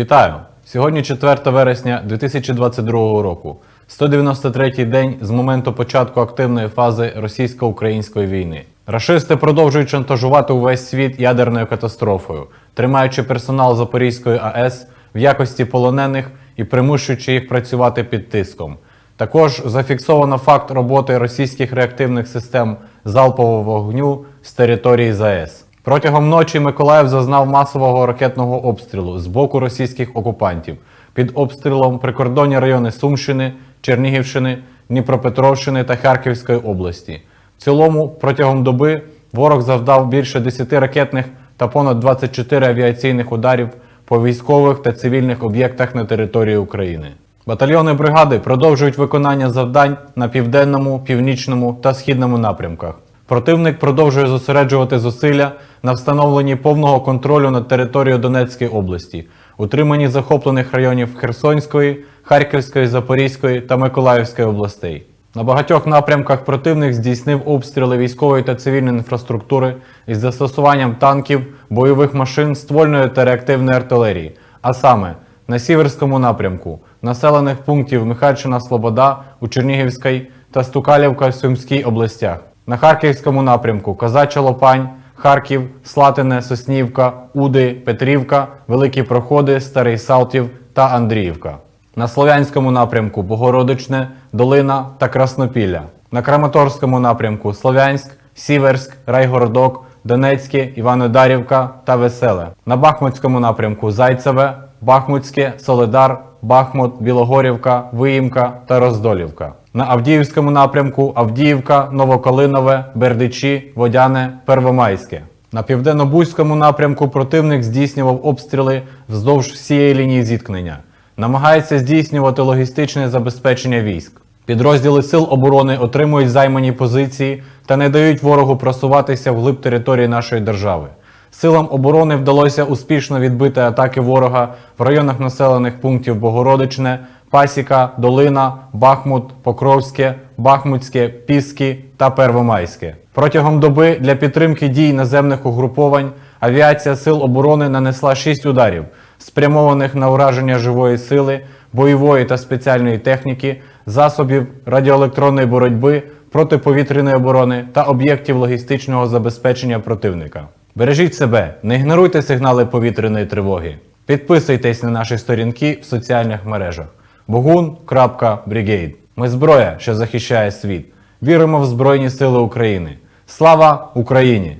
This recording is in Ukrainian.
Вітаю! Сьогодні 4 вересня 2022 року, 193-й день з моменту початку активної фази російсько-української війни. Рашисти продовжують шантажувати увесь світ ядерною катастрофою, тримаючи персонал Запорізької АЕС в якості полонених і примушуючи їх працювати під тиском. Також зафіксовано факт роботи російських реактивних систем залпового вогню з території ЗАЕС. Протягом ночі Миколаїв зазнав масового ракетного обстрілу з боку російських окупантів. Під обстрілом прикордонні райони Сумщини, Чернігівщини, Дніпропетровщини та Харківської області. В цілому, протягом доби ворог завдав більше 10 ракетних та понад 24 авіаційних ударів по військових та цивільних об'єктах на території України. Батальйони бригади продовжують виконання завдань на південному, північному та східному напрямках. Противник продовжує зосереджувати зусилля на встановленні повного контролю над територією Донецької області, утриманні захоплених районів Херсонської, Харківської, Запорізької та Миколаївської областей. На багатьох напрямках противник здійснив обстріли військової та цивільної інфраструктури із застосуванням танків, бойових машин, ствольної та реактивної артилерії, а саме на Сіверському напрямку, населених пунктів Михайльчина Слобода у Чернігівській та Стукалівка в Сумській областях. На Харківському напрямку Казача Лопань, Харків, Слатине, Соснівка, Уди, Петрівка, Великі Проходи, Старий Салтів та Андріївка. На Слов'янському напрямку Богородичне, Долина та Краснопілля. На Краматорському напрямку Слов'янськ, Сіверськ, Райгородок, Донецьке, Іванодарівка та Веселе. На Бахмутському напрямку Зайцеве, Бахмутське, Соледар, Бахмут, Білогорівка, Виїмка та Роздолівка. На Авдіївському напрямку Авдіївка, Новоколинове, Бердичі, Водяне, Первомайське. На південно-бузькому напрямку противник здійснював обстріли вздовж всієї лінії зіткнення. Намагається здійснювати логістичне забезпечення військ. Підрозділи сил оборони отримують займані позиції та не дають ворогу просуватися вглиб території нашої держави. Силам оборони вдалося успішно відбити атаки ворога в районах населених пунктів Богородичне, Пасіка, Долина, Бахмут, Покровське, Бахмутське, Піски та Первомайське. Протягом доби для підтримки дій наземних угруповань авіація сил оборони нанесла 6 ударів, спрямованих на ураження живої сили, бойової та спеціальної техніки, засобів радіоелектронної боротьби, протиповітряної оборони та об'єктів логістичного забезпечення противника. Бережіть себе, не ігноруйте сигнали повітряної тривоги. Підписуйтесь на наші сторінки в соціальних мережах. Bogun.brigade. Ми зброя, що захищає світ. Віримо в Збройні Сили України. Слава Україні!